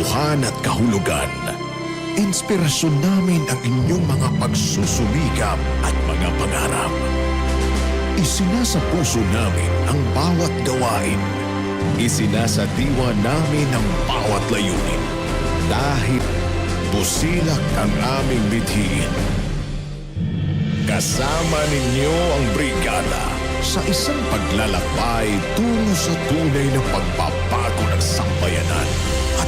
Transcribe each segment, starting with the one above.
kabuluhan at kahulugan. Inspirasyon namin ang inyong mga pagsusumikap at mga pangarap. Isinasa puso namin ang bawat gawain. Isinasa diwa namin ang bawat layunin. Dahil busilak ang aming bithin. Kasama ninyo ang brigada sa isang paglalakbay tungo sa tunay na pagbabago ng sambayanan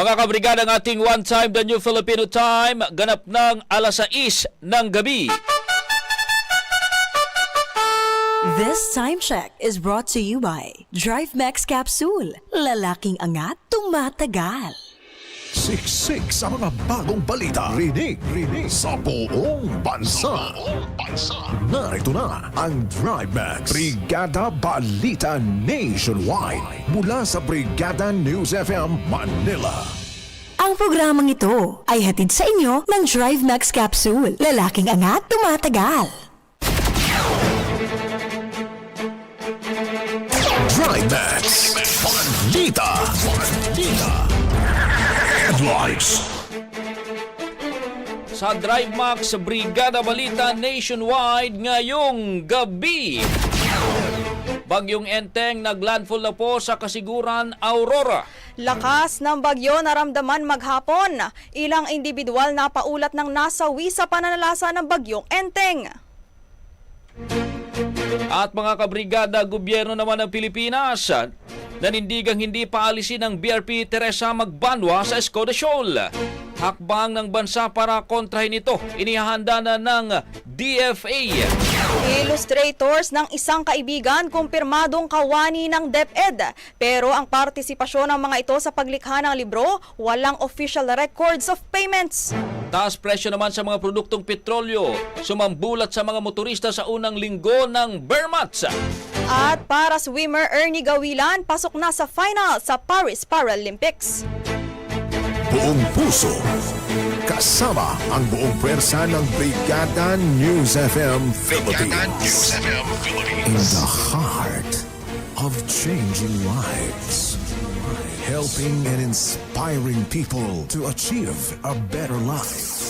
Mga kabrigada ng ating One Time The New Filipino Time, ganap ng alas 6 ng gabi. This time check is brought to you by Drive Max Capsule. Lalaking angat, tumatagal. Siksik sa mga bagong balita. Rinig, rinig sa buong bansa. Narito na ang Drive Max. Brigada Balita Nationwide. Mula sa Brigada News FM Manila. Ang programang ito ay hatid sa inyo ng Drive Max Capsule. Lalaking angat, tumatagal. Drive Max. Balita. Balita. Headlines. Sa Drive Max Brigada Balita Nationwide ngayong gabi. Bagyong Enteng naglandfall na po sa kasiguran Aurora. Lakas ng bagyo naramdaman maghapon. Ilang individual na paulat ng nasawi sa pananalasa ng bagyong Enteng. At mga kabrigada, gobyerno naman ng Pilipinas, nanindigang hindi paalisin ng BRP Teresa Magbanwa sa Escoda Shoal. Hakbang ng bansa para kontrahin ito, inihahanda na ng DFA. Illustrators ng isang kaibigan kumpirmadong kawani ng DepEd. Pero ang partisipasyon ng mga ito sa paglikha ng libro, walang official records of payments. Taas presyo naman sa mga produktong petrolyo, sumambulat sa mga motorista sa unang linggo ng Bermats. At para swimmer Ernie Gawilan, pasok na sa final sa Paris Paralympics. Buong puso. Kasama ang buong pwersa ng Brigada News FM Philippines. In the heart of changing lives. Helping and inspiring people to achieve a better life.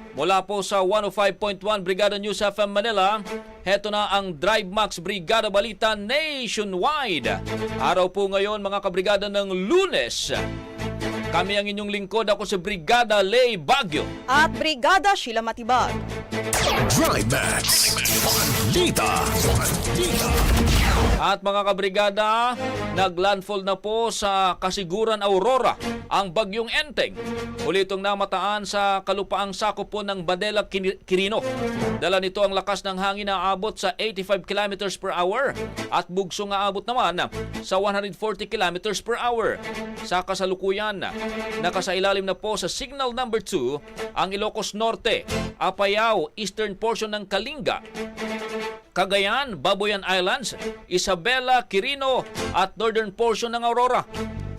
Mula po sa 105.1 Brigada News FM Manila, heto na ang Drive Max Brigada Balita Nationwide. Araw po ngayon mga kabrigada ng lunes. Kami ang inyong lingkod, ako si Brigada Lay Bagyo. At Brigada Sheila Matibag. Drive Max. Balita. Balita. At mga kabrigada, naglandfall na po sa Kasiguran Aurora ang bagyong Enteng. Ulitong namataan sa kalupaang sakop po ng Badela Quirino. Dala nito ang lakas ng hangin na aabot sa 85 km per hour at bugso nga abot naman sa 140 km per hour. Sa kasalukuyan, nakasailalim na po sa signal number 2 ang Ilocos Norte, Apayao, eastern portion ng Kalinga, Cagayan, Babuyan Islands, Isabela, Quirino at northern portion ng Aurora.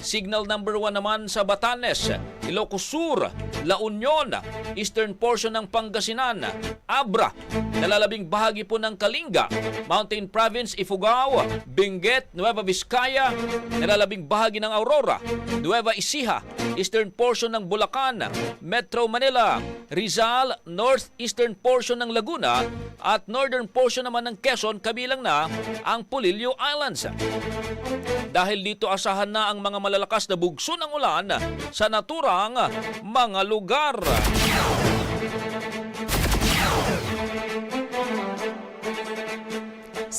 Signal number 1 naman sa Batanes, Ilocos Sur, La Union, eastern portion ng Pangasinan, Abra, nalalabing bahagi po ng Kalinga, Mountain Province, Ifugao, Benguet, Nueva Vizcaya, nalalabing bahagi ng Aurora, Nueva Ecija, eastern portion ng Bulacan, Metro Manila, Rizal, northeastern portion ng Laguna at northern portion naman ng Quezon kabilang na ang Polillo Islands. Dahil dito asahan na ang mga malalakas na bugso ng ulan sa naturang mga lugar.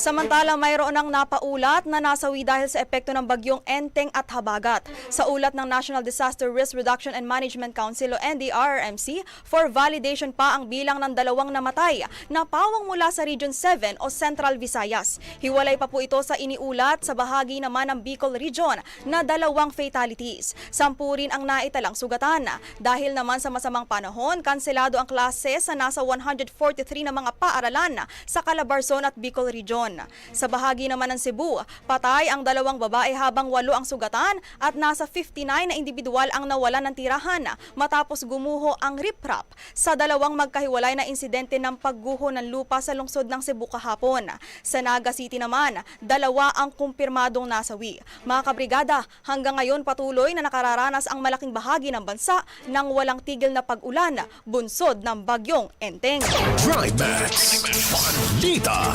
Samantala, mayroon ng napaulat na nasawi dahil sa epekto ng bagyong Enteng at Habagat. Sa ulat ng National Disaster Risk Reduction and Management Council o NDRRMC, for validation pa ang bilang ng dalawang namatay na pawang mula sa Region 7 o Central Visayas. Hiwalay pa po ito sa iniulat sa bahagi naman ng Bicol Region na dalawang fatalities. Sampu rin ang naitalang sugatan. Dahil naman sa masamang panahon, kanselado ang klase sa nasa 143 na mga paaralan sa Calabarzon at Bicol Region. Sa bahagi naman ng Cebu, patay ang dalawang babae habang walo ang sugatan at nasa 59 na individual ang nawalan ng tirahan matapos gumuho ang riprap sa dalawang magkahiwalay na insidente ng pagguho ng lupa sa lungsod ng Cebu kahapon. Sa Naga City naman, dalawa ang kumpirmadong nasawi. Mga kabrigada, hanggang ngayon patuloy na nakararanas ang malaking bahagi ng bansa ng walang tigil na pag-ulan, bunsod ng bagyong Enteng. Trimax. Bandita.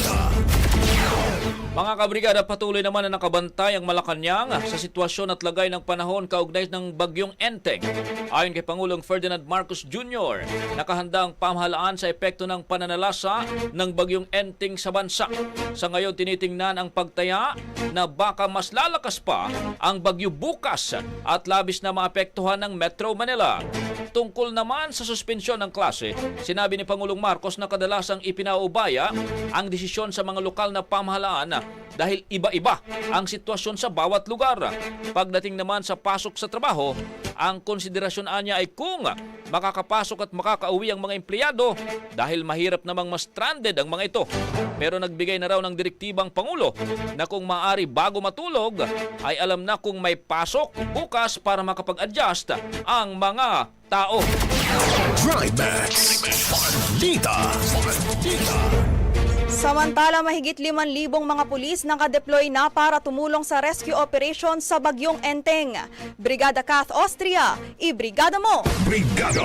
Bandita. Mga kabrigada, patuloy naman na nakabantay ang Malacanang sa sitwasyon at lagay ng panahon kaugnay ng bagyong Enteng. Ayon kay Pangulong Ferdinand Marcos Jr., nakahanda ang pamahalaan sa epekto ng pananalasa ng bagyong Enteng sa bansa. Sa ngayon, tinitingnan ang pagtaya na baka mas lalakas pa ang bagyo bukas at labis na maapektuhan ng Metro Manila. Tungkol naman sa suspensyon ng klase, sinabi ni Pangulong Marcos na kadalasang ipinaubaya ang desisyon sa mga lokal na pamahalaan dahil iba-iba ang sitwasyon sa bawat lugar. Pagdating naman sa pasok sa trabaho, ang konsiderasyon anya ay kung makakapasok at makakauwi ang mga empleyado dahil mahirap namang mas stranded ang mga ito. Pero nagbigay na raw ng direktibang Pangulo na kung maaari bago matulog ay alam na kung may pasok bukas para makapag-adjust ang mga tao. Trimax. Bandita. Bandita. Samantala, mahigit 5,000 mga pulis nakadeploy na para tumulong sa rescue operation sa Bagyong Enteng. Brigada Kath Austria, i-brigada mo! Brigada.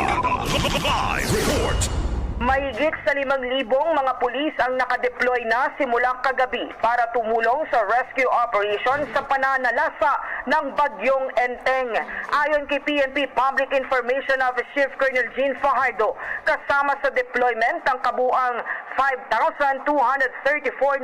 Live report. Mahigit sa limang libong mga pulis ang nakadeploy na simula kagabi para tumulong sa rescue operation sa pananalasa ng bagyong Enteng. Ayon kay PNP Public Information Office Chief Colonel Jean Fajardo, kasama sa deployment ang kabuang 5,234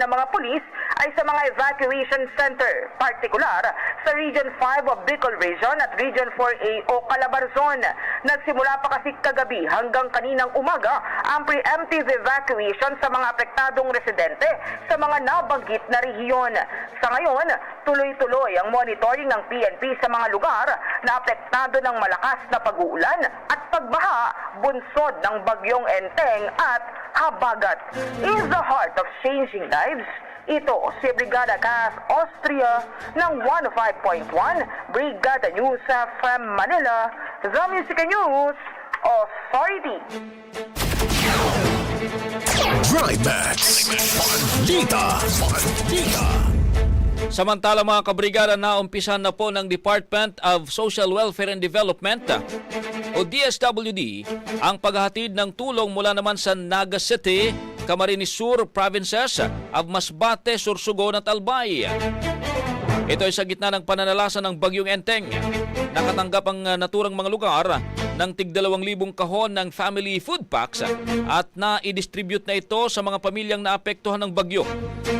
na mga pulis ay sa mga evacuation center, partikular sa Region 5 of Bicol Region at Region 4A o Calabarzon. Nagsimula pa kasi kagabi hanggang kaninang umaga ang preemptive evacuation sa mga apektadong residente sa mga nabanggit na rehiyon. Sa ngayon, tuloy-tuloy ang monitoring ng PNP sa mga lugar na apektado ng malakas na pag-uulan at pagbaha bunsod ng bagyong Enteng at Habagat. In the heart of changing lives, ito si Brigada Cas Austria ng 105.1 Brigada News from Manila, The Music News Authority. Trimax. Bandita. Bandita. Samantala mga kabrigada na umpisan na po ng Department of Social Welfare and Development o DSWD ang paghahatid ng tulong mula naman sa Naga City, Camarines Sur provinces of Masbate, Sursugon at Albay. Ito ay sa gitna ng pananalasa ng Bagyong Enteng. Nakatanggap ang uh, naturang mga lugar ng tig 2,000 kahon ng family food packs at na-distribute na ito sa mga pamilyang naapektuhan ng bagyo.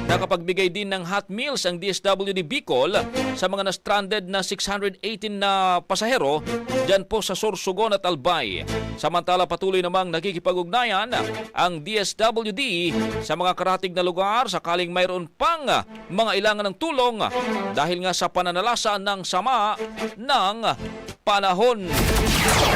Nakapagbigay din ng hot meals ang DSWD Bicol sa mga na-stranded na 618 na pasahero dyan po sa Sorsogon at Albay. Samantala patuloy namang nakikipag-ugnayan ang DSWD sa mga karatig na lugar sakaling mayroon pang mga ilangan ng tulong dahil nga sa pananalasa ng sama ng panahon.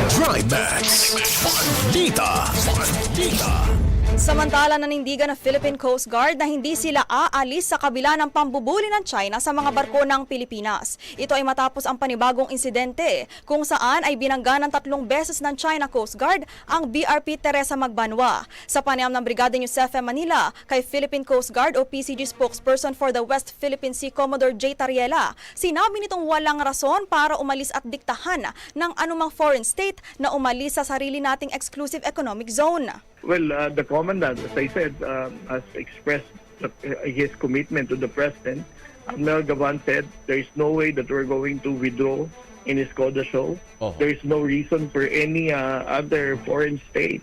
Trimax. Bandita. Bandita. Samantala nanindigan ng Philippine Coast Guard na hindi sila aalis sa kabila ng pambubuli ng China sa mga barko ng Pilipinas. Ito ay matapos ang panibagong insidente kung saan ay binangga ng tatlong beses ng China Coast Guard ang BRP Teresa Magbanwa. Sa panayam ng Brigada News FM Manila kay Philippine Coast Guard o PCG spokesperson for the West Philippine Sea Commodore J. Tariela, sinabi nitong walang rason para umalis at diktahan ng anumang foreign state na umalis sa sarili nating exclusive economic zone. Well, uh, the commandant, as I said, um, has expressed the, his commitment to the president. Admiral Gavan said there is no way that we're going to withdraw in Escoda show. Oh. There is no reason for any uh, other foreign state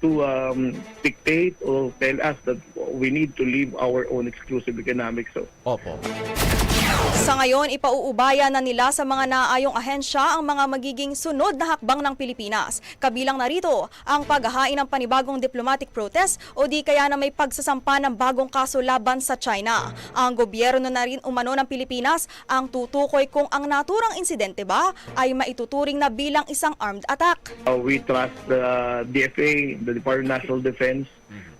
to um, dictate or tell us that we need to leave our own exclusive economic zone. Opo. Sa ngayon, ipauubaya na nila sa mga naayong ahensya ang mga magiging sunod na hakbang ng Pilipinas. Kabilang narito ang paghahain ng panibagong diplomatic protest o di kaya na may pagsasampa ng bagong kaso laban sa China. Ang gobyerno na rin umano ng Pilipinas ang tutukoy kung ang naturang insidente ba ay maituturing na bilang isang armed attack. Uh, we trust the DFA, the Department of National Defense,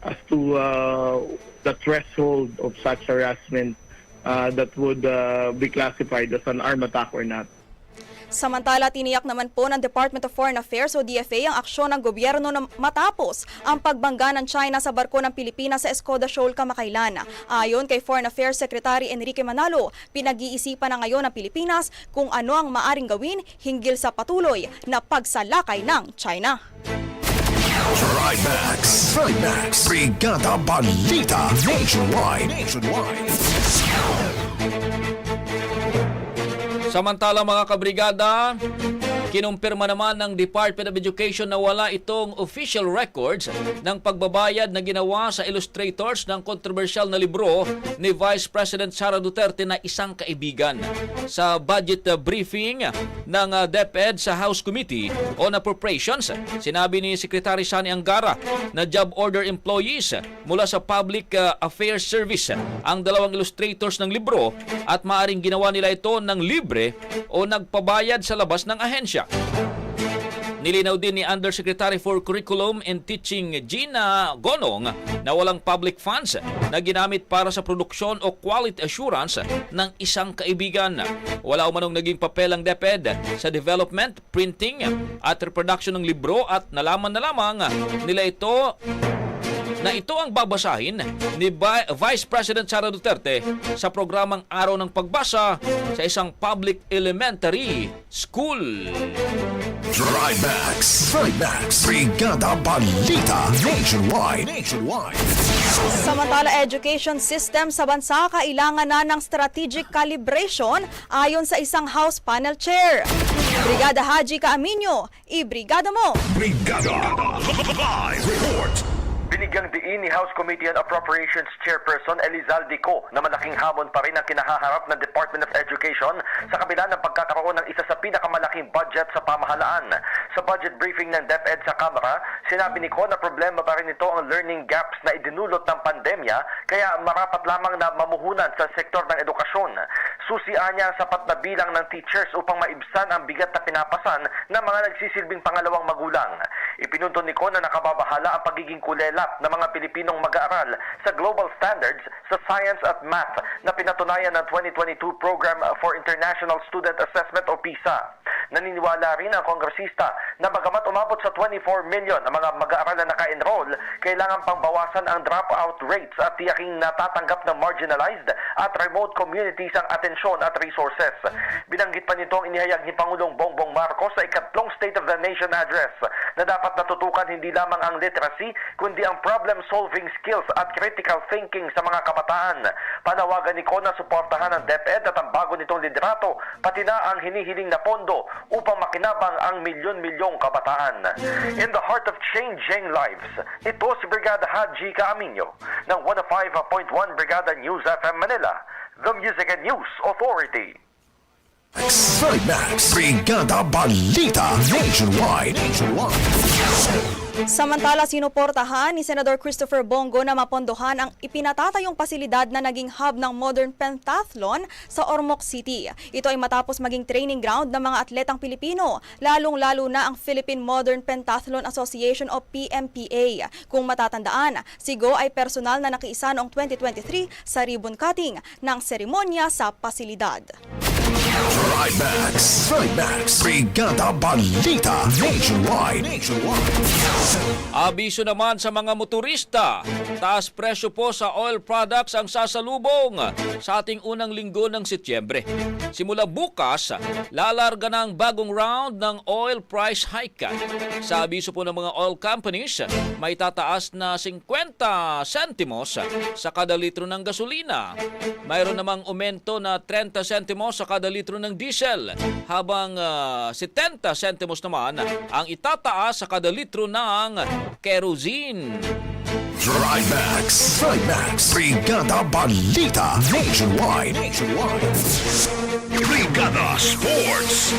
as to uh, the threshold of such harassment uh, that would uh, be classified as an armed attack or not. Samantala, tiniyak naman po ng Department of Foreign Affairs o DFA ang aksyon ng gobyerno na matapos ang pagbangga ng China sa barko ng Pilipinas sa Escoda Shoal kamakailan. Ayon kay Foreign Affairs Secretary Enrique Manalo, pinag-iisipan na ngayon ng Pilipinas kung ano ang maaring gawin hinggil sa patuloy na pagsalakay ng China. Trimax. Trimax. Brigada Balita. Nationwide. Nationwide. Samantala mga kabrigada, kinumpirma naman ng Department of Education na wala itong official records ng pagbabayad na ginawa sa illustrators ng kontrobersyal na libro ni Vice President Sara Duterte na isang kaibigan. Sa budget uh, briefing ng uh, DepEd sa House Committee on Appropriations, sinabi ni Secretary Sani Angara na job order employees mula sa Public uh, Affairs Service ang dalawang illustrators ng libro at maaring ginawa nila ito ng libre o nagpabayad sa labas ng ahensya. Nilinaw din ni Undersecretary for Curriculum and Teaching Gina Gonong na walang public funds na ginamit para sa produksyon o quality assurance ng isang kaibigan. Wala umanong naging papel ang DepEd sa development, printing at reproduction ng libro at nalaman na lamang nila ito na ito ang babasahin ni Vi- Vice President Sara Duterte sa programang Araw ng Pagbasa sa isang public elementary school. Trimax. Trimax. Brigada Balita. Nationwide. Nationwide. Samantala, education system sa bansa kailangan na ng strategic calibration ayon sa isang House panel chair. Brigada Haji Kaaminyo, i-brigada mo! Brigada. Live report. Binigyang diin ni House Committee on Appropriations Chairperson Elizalde Co na malaking hamon pa rin ang kinahaharap ng Department of Education sa kabila ng pagkakaroon ng isa sa pinakamalaking budget sa pamahalaan. Sa budget briefing ng DepEd sa Kamara, sinabi ni Co na problema pa rin ito ang learning gaps na idinulot ng pandemya kaya marapat lamang na mamuhunan sa sektor ng edukasyon. Susian niya ang sapat na bilang ng teachers upang maibsan ang bigat na pinapasan ng mga nagsisilbing pangalawang magulang. Ipinunto ni Ko na nakababahala ang pagiging kulela ng mga Pilipinong mag-aaral sa global standards sa science at math na pinatunayan ng 2022 Program for International Student Assessment o PISA. Naniniwala rin ang kongresista na bagamat umabot sa 24 million ang mga mag-aaral na naka-enroll, kailangan pang bawasan ang dropout rates at tiyaking natatanggap ng marginalized at remote communities ang atensyon at resources. Binanggit pa nito ang inihayag ni Pangulong Bongbong Marcos sa ikatlong State of the Nation address na dapat natutukan hindi lamang ang literacy kundi ang problem-solving skills at critical thinking sa mga kabataan. Panawagan ni Kona suportahan ang DepEd at ang bago nitong liderato pati na ang hinihiling na pondo upang makinabang ang milyon-milyong kabataan. In the heart of changing lives, ito si Brigada Haji Kaaminyo ng 105.1 Brigada News FM Manila, the Music and News Authority. Trimax. Brigada Balita. Nationwide. Nationwide. Samantala, sinuportahan ni Senador Christopher Bongo na mapondohan ang ipinatatayong pasilidad na naging hub ng modern pentathlon sa Ormoc City. Ito ay matapos maging training ground ng mga atletang Pilipino, lalong-lalo na ang Philippine Modern Pentathlon Association o PMPA. Kung matatandaan, si Go ay personal na nakiisa noong 2023 sa ribbon cutting ng seremonya sa pasilidad. Trimax. Trimax. Brigada Balita. Nationwide. Abiso naman sa mga motorista. Taas presyo po sa oil products ang sasalubong sa ating unang linggo ng Setyembre. Simula bukas, lalarga ng bagong round ng oil price hike. Sa abiso po ng mga oil companies, may tataas na 50 sentimos sa kada litro ng gasolina. Mayroon namang aumento na 30 sentimos sa kada litro ng diesel, habang ah, 70 sentimos naman ang itataas sa kada litro ng kerosene. Trimax. Trimax. Brigada Balita. Nationwide. Nationwide. Brigada Sports.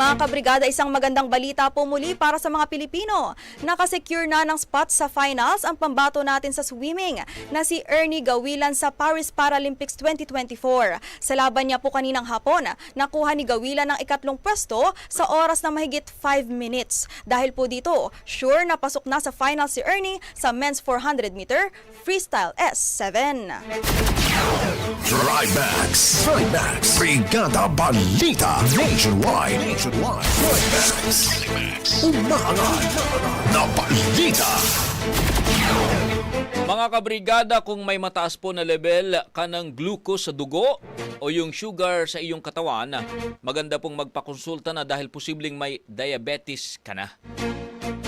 Mga kabrigada, isang magandang balita po muli para sa mga Pilipino. Nakasecure na ng spot sa finals ang pambato natin sa swimming na si Ernie Gawilan sa Paris Paralympics 2024. Sa laban niya po kaninang hapon, nakuha ni Gawilan ng ikatlong pwesto sa oras na mahigit 5 minutes. Dahil po dito, sure na pasok na sa finals si Ernie sa men's 400 meter freestyle S7. Trimax. Trimax. Brigada Balita. Nationwide. Nationwide. Trimax. Umaangat na balita. Mga kabrigada, kung may mataas po na level ka ng glucose sa dugo o yung sugar sa iyong katawan, maganda pong magpakonsulta na dahil posibleng may diabetes ka na.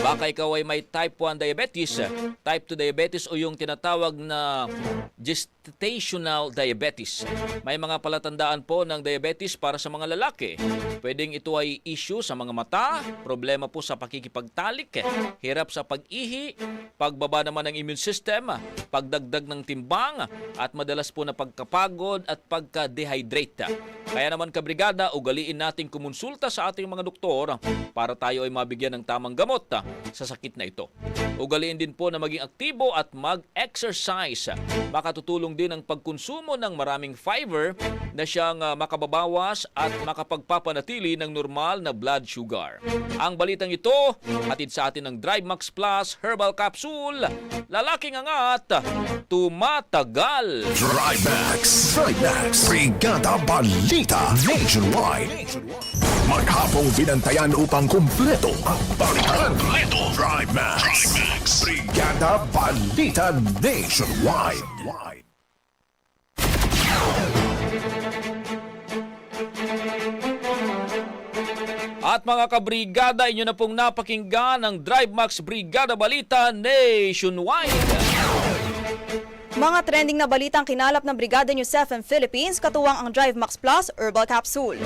Baka ikaw ay may type 1 diabetes, type 2 diabetes o yung tinatawag na gestational diabetes. May mga palatandaan po ng diabetes para sa mga lalaki. Pwedeng ito ay issue sa mga mata, problema po sa pakikipagtalik, hirap sa pag-ihi, pagbaba naman ng immune system, pagdagdag ng timbang, at madalas po na pagkapagod at pagka-dehydrate. Kaya naman kabrigada, ugaliin nating kumonsulta sa ating mga doktor para tayo ay mabigyan ng tamang gamot ah, sa sakit na ito. Ugaliin din po na maging aktibo at mag-exercise. Makatutulong din ang pagkonsumo ng maraming fiber na siyang ah, makababawas at makapagpapanatili ng normal na blood sugar. Ang balitang ito, hatid sa atin ng Drive Max Plus Herbal Capsule. Lalaking angat, tumatagal. Trimax. Trimax. Brigada Balita. Nationwide. Maghapong binantayan upang kumpleto ang balitan. Kumpleto. Trimax. Trimax. Brigada Balita Nationwide. At mga kabrigada, inyo na pong napakinggan ang Drive Max Brigada Balita Nationwide. Mga trending na balitang kinalap ng Brigada News FM Philippines, katuwang ang Drive Max Plus Herbal Capsule.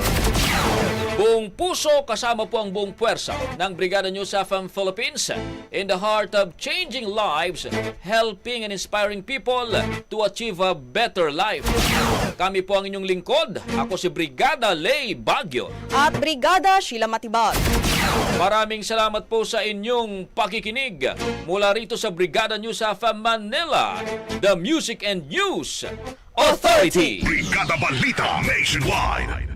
Buong puso kasama po ang buong puwersa ng Brigada News FM Philippines in the heart of changing lives, helping and inspiring people to achieve a better life. Kami po ang inyong lingkod. Ako si Brigada Lay Bagyo. At Brigada Sheila Matibag. Maraming salamat po sa inyong pakikinig mula rito sa Brigada News FM Manila, the Music and News Authority. Brigada Balita Nationwide.